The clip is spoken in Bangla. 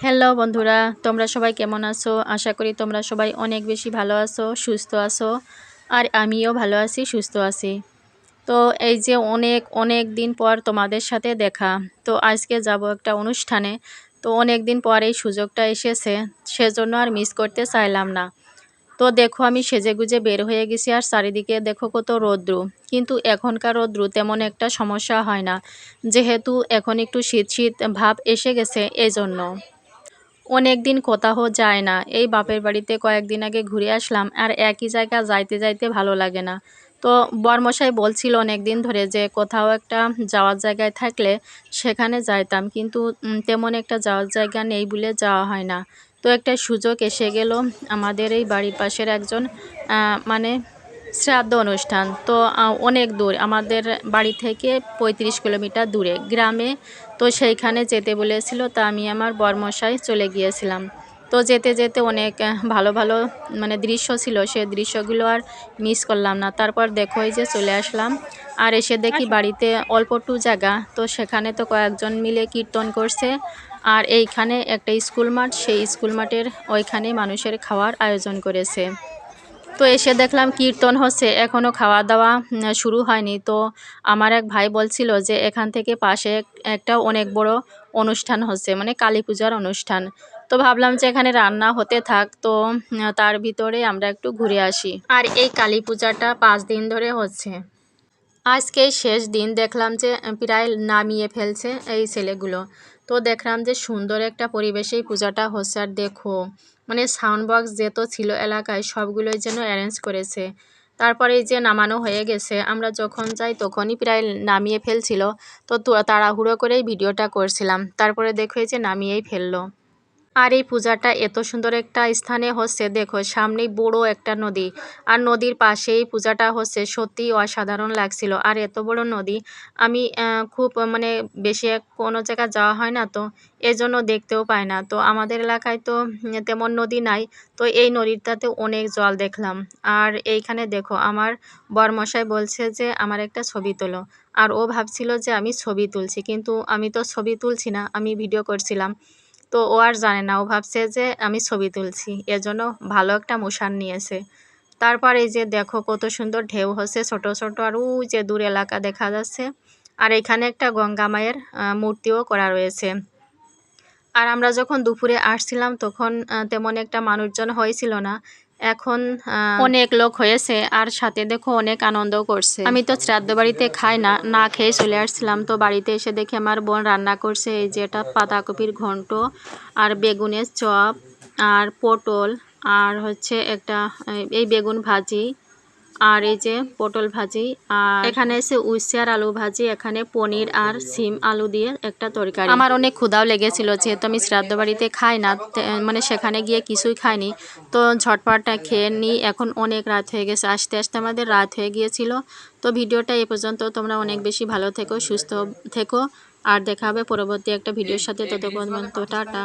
হ্যালো বন্ধুরা, তোমরা সবাই কেমন আছো? আশা করি তোমরা সবাই অনেক বেশি ভালো আছো, সুস্থ আছো, আর আমিও ভালো আছি, সুস্থ আছি। তো এই যে অনেক অনেক দিন পর তোমাদের সাথে দেখা। তো আজকে যাব একটা অনুষ্ঠানে। তো অনেক দিন পর এই সুযোগটা এসেছে, সেজন্য আর মিস করতে চাইলাম না। তো দেখো, আমি সেজে গুজে বের হয়ে গেছি আর চারিদিকে দেখো কত রৌদ্রু। কিন্তু এখনকার রৌদ্রু তেমন একটা সমস্যা হয় না। যেহেতু এখন একটু শীত শীত ভাব এসে গেছে এই জন্য অনেক দিন কোথাও যায় না। এই বাপের বাড়িতে কয়েকদিন আগে ঘুরে আসলাম আর একই জায়গা যাইতে যাইতে ভালো লাগে না। তো বর্মশাই বলছিল অনেক দিন ধরে যে কোথাও একটা যাওয়ার জায়গায় থাকলে সেখানে যাইতাম, কিন্তু তেমন একটা যাওয়ার জায়গা নেই বলে যাওয়া হয় না। তো একটা সুযোগ এসে গেল আমাদের এই বাড়ির পাশের একজন মানে শ্রাদ্ধ অনুষ্ঠান, তো অনেক দূর। আমাদের বাড়ি থেকে ৩৫ কিলোমিটার দূরে গ্রামে। তো, সেইখানে যেতে বলেছিল, তা আমি আমার বরমশাই চলে গিয়েছিলাম। তো, যেতে যেতে অনেক ভালো ভালো মানে দৃশ্য ছিল। সে দৃশ্যগুলো আর মিস করলাম না। তারপর দেখো যে চলে আসলাম। আর এসে দেখি বাড়িতে অল্প টু জায়গা। তো, সেখানে তো কয়েকজন মিলে কীর্তন করছে। আর এইখানে একটা স্কুল মাঠ, সেই স্কুল মাঠের ওইখানে মানুষের খাওয়ার আয়োজন করেছে। তো এসে দেখলাম কীর্তন হচ্ছে এখনও খাওয়া দাওয়া শুরু হয়নি। তো আমার এক ভাই বলছিল যে এখান থেকে পাশে একটা অনেক বড় অনুষ্ঠান হচ্ছে মানে কালী পূজার অনুষ্ঠান। তো ভাবলাম যে এখানে রান্না হতে থাক, তো তার ভিতরে আমরা একটু ঘুরে আসি। আর এই কালী পূজাটা পাঁচ দিন ধরে হচ্ছে। আজকে শেষ দিন দেখলাম যে প্রায় নামিয়ে ফেলছে এই ছেলেগুলো। তো দেখলাম যে, সুন্দর একটা পরিবেশেই পূজাটা হচ্ছে। আর দেখো মানে সাউন্ড বক্স যেত ছিল এলাকায়, সবগুলোই যেন অ্যারেঞ্জ করেছে। তারপরে যে নামানো হয়ে গেছে, আমরা যখন যাই তখনই প্রায় নামিয়ে ফেলছিল। তো তাড়াহুড়ো করেই ভিডিওটা করছিলাম। তারপরে দেখো যে নামিয়েই ফেলল। আর এই পূজাটা এত সুন্দর একটা স্থানে হচ্ছে, দেখো, সামনেই বড় একটা নদী। আর নদীর পাশেই পূজাটা হচ্ছে, সত্যি অসাধারণ লাগছিল। আর এত বড় নদী, আমি খুব মানে বেশি কোনো জায়গায় যাওয়া হয় না তো, এজন্য দেখতেও পাই না। তো আমাদের এলাকায় তো তেমন নদী নাই, তো এই নদীটাতে অনেক জল দেখলাম। আর এইখানে দেখো, আমার বরমশাই বলছে যে, আমার একটা ছবি তোলো। আর ও ভাবছিল যে, আমি ছবি তুলছি। কিন্তু আমি তো ছবি তুলছি না, আমি ভিডিও করছিলাম। তো ও আর জানে না। ও ভাবছে যে আমি ছবি তুলছি। এজন্য ভালো একটা মশান নিয়েছে। তারপর এই যে দেখো কত সুন্দর ঢেউ হচ্ছে ছোট ছোট আর ও যে দূর এলাকা দেখা যাচ্ছে। আর এখানে একটা গঙ্গা মায়ের মূর্তিও করা রয়েছে। আর আমরা যখন দুপুরে আসছিলাম তখন তেমন একটা মানুষজন হয়েছিল না। এখন অনেক লোক হয়েছে আর সাথে দেখো অনেক আনন্দ করছে। আমি তো শ্রাদ্ধ বাড়িতে খাই না না খেয়ে চলে আসছিলাম। তো বাড়িতে এসে দেখে আমার বোন রান্না করছে এই যে এটা পাতাকপির ঘন্ট আর বেগুনের চপ আর পটল আর হচ্ছে একটা এই বেগুন ভাজি আর এই যে পটল ভাজি, আর এখানে এসে আর আলু ভাজি, এখানে পনির আর সিম আলু দিয়ে একটা তরকারি। আমার অনেক ক্ষুদাও লেগেছিল, যেহেতু আমি শ্রাদ্ধ বাড়িতে খাই না মানে সেখানে গিয়ে কিছুই খাইনি। তো ঝটপটটা খেয়ে নিই, এখন অনেক রাত হয়ে গেছে, আসতে আসতে আমাদের রাত হয়ে গিয়েছিল। তো ভিডিওটা এ পর্যন্ত, তোমরা অনেক বেশি ভালো থেকো, সুস্থ থেকো, আর দেখা হবে পরবর্তী একটা ভিডিওর সাথে, ততক্ষণ টাটা।